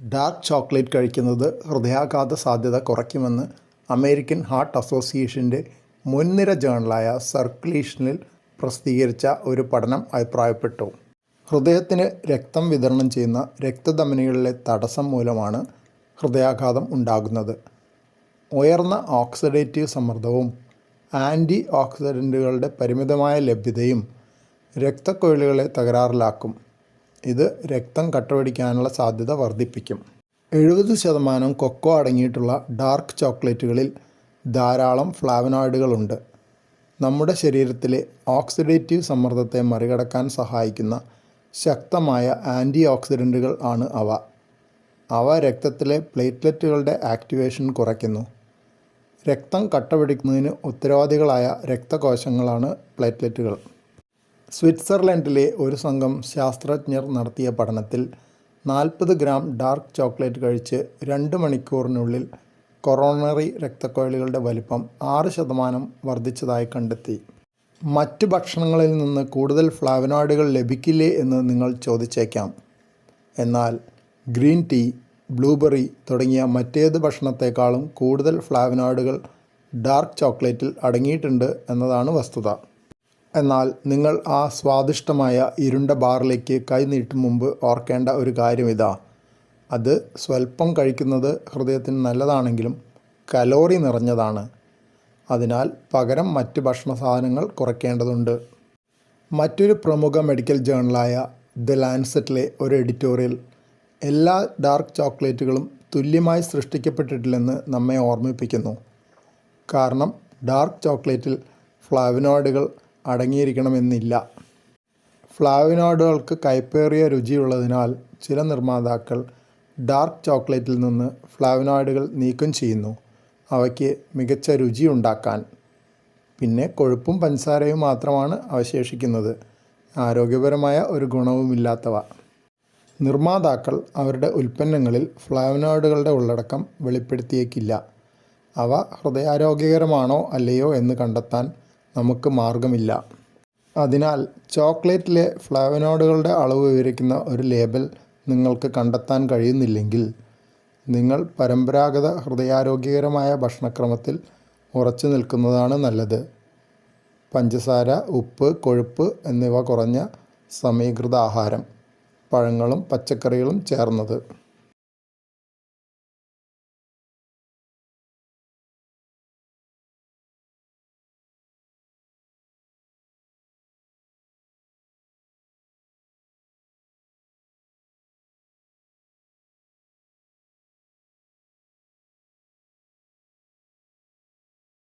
Dark chocolate കഴിക്കുന്നത് ഹൃദയാഘാത സാധ്യത കുറയ്ക്കുമെന്ന് American heart അസോസിയേഷന്റെ മുൻനിര ജേണലായ സർക്കുലേഷനിൽ പ്രസിദ്ധീകരിച്ച ഒരു പഠനം അഭിപ്രായപ്പെട്ടു. ഹൃദയത്തിന് രക്തം വിതരണം ചെയ്യുന്ന രക്തധമനികളിലെ തടസ്സം മൂലമാണ് ഹൃദയാഘാതം ഉണ്ടാകുന്നത്. ഉയർന്ന ഓക്സിഡേറ്റീവ് സമ്മർദ്ദവും ആന്റി ഓക്സിഡന്റുകളുടെ പരിമിതമായ ലഭ്യതയും രക്തക്കൊഴലുകളെ തകരാറിലാക്കും. ഇത് രക്തം കട്ടപിടിക്കാനുള്ള സാധ്യത വർദ്ധിപ്പിക്കും. എഴുപത് ശതമാനം കൊക്കോ അടങ്ങിയിട്ടുള്ള ഡാർക്ക് ചോക്ലേറ്റുകളിൽ ധാരാളം ഫ്ലാവനോയിഡുകളുണ്ട്. നമ്മുടെ ശരീരത്തിലെ ഓക്സിഡേറ്റീവ് സമ്മർദ്ദത്തെ മറികടക്കാൻ സഹായിക്കുന്ന ശക്തമായ ആന്റി ഓക്സിഡന്റുകൾ ആണ് അവ. അവ രക്തത്തിലെ പ്ലേറ്റ്ലെറ്റുകളുടെ ആക്ടിവേഷൻ കുറയ്ക്കുന്നു. രക്തം കട്ടപിടിക്കുന്നതിന് ഉത്തരവാദികളായ രക്തകോശങ്ങളാണ് പ്ലേറ്റ്ലെറ്റുകൾ. സ്വിറ്റ്സർലൻഡിലെ ഒരു സംഘം ശാസ്ത്രജ്ഞർ നടത്തിയ പഠനത്തിൽ നാൽപ്പത് ഗ്രാം ഡാർക്ക് ചോക്ലേറ്റ് കഴിച്ച് രണ്ട് മണിക്കൂറിനുള്ളിൽ കൊറോണറി രക്തക്കോഴികളുടെ വലിപ്പം ആറ് ശതമാനം വർദ്ധിച്ചതായി കണ്ടെത്തി. മറ്റ് ഭക്ഷണങ്ങളിൽ നിന്ന് കൂടുതൽ ഫ്ലാവനോയിഡുകൾ ലഭിക്കില്ലേ എന്ന് നിങ്ങൾ ചോദിച്ചേക്കാം. എന്നാൽ ഗ്രീൻ ടീ ബ്ലൂബെറി തുടങ്ങിയ മറ്റേത് ഭക്ഷണത്തെക്കാളും കൂടുതൽ ഫ്ലാവനോയിഡുകൾ ഡാർക്ക് ചോക്ലേറ്റിൽ അടങ്ങിയിട്ടുണ്ട് എന്നതാണ് വസ്തുത. എന്നാൽ നിങ്ങൾ ആ സ്വാദിഷ്ടമായ ഇരുണ്ട ബാറിലേക്ക് കൈ നീട്ടും മുമ്പ് ഓർക്കേണ്ട ഒരു കാര്യം ഇതാ അത് സ്വല്പം കഴിക്കുന്നത് ഹൃദയത്തിന് നല്ലതാണെങ്കിലും കലോറി നിറഞ്ഞതാണ്. അതിനാൽ പകരം മറ്റ് ഭക്ഷണ സാധനങ്ങൾ കുറയ്ക്കേണ്ടതുണ്ട്. മറ്റൊരു പ്രമുഖ മെഡിക്കൽ ജേണലായ ദ ലാൻസെറ്റിലെ ഒരു എഡിറ്റോറിയൽ എല്ലാ ഡാർക്ക് ചോക്ലേറ്റുകളും തുല്യമായി സൃഷ്ടിക്കപ്പെട്ടിട്ടില്ലെന്ന് നമ്മെ ഓർമ്മിപ്പിക്കുന്നു. കാരണം ഡാർക്ക് ചോക്ലേറ്റിൽ ഫ്ലാവനോയിഡുകൾ അടങ്ങിയിരിക്കണമെന്നില്ല. ഫ്ലാവനോയിഡുകൾക്ക് കയ്പേറിയ രുചിയുള്ളതിനാൽ ചില നിർമ്മാതാക്കൾ ഡാർക്ക് ചോക്ലേറ്റിൽ നിന്ന് ഫ്ലാവിനോയിഡുകൾ നീക്കം ചെയ്യുന്നു. അവയ്ക്ക് മികച്ച രുചി ഉണ്ടാക്കാൻ പിന്നെ കൊഴുപ്പും പഞ്ചസാരയും മാത്രമാണ് അവശേഷിക്കുന്നത്. ആരോഗ്യപരമായ ഒരു ഗുണവുമില്ലാത്തവ. നിർമ്മാതാക്കൾ അവരുടെ ഉൽപ്പന്നങ്ങളിൽ ഫ്ലാവനോയിഡുകളുടെ ഉള്ളടക്കം വെളിപ്പെടുത്തിയേക്കില്ല. അവ ഹൃദയാരോഗ്യകരമാണോ അല്ലയോ എന്ന് കണ്ടെത്താൻ നമുക്ക് മാർഗമില്ല അതിനാൽ ചോക്ലേറ്റിലെ ഫ്ലാവനോയിഡുകളുടെ അളവ് വിവരിക്കുന്ന ഒരു ലേബൽ നിങ്ങൾക്ക് കണ്ടെത്താൻ കഴിയുന്നില്ലെങ്കിൽ നിങ്ങൾ പരമ്പരാഗത ഹൃദയാരോഗ്യകരമായ ഭക്ഷണക്രമത്തിൽ ഉറച്ചു നിൽക്കുന്നതാണ് നല്ലത്. പഞ്ചസാര ഉപ്പ് കൊഴുപ്പ് എന്നിവ കുറഞ്ഞ സമീകൃത ആഹാരം പഴങ്ങളും പച്ചക്കറികളും ചേർന്നത്.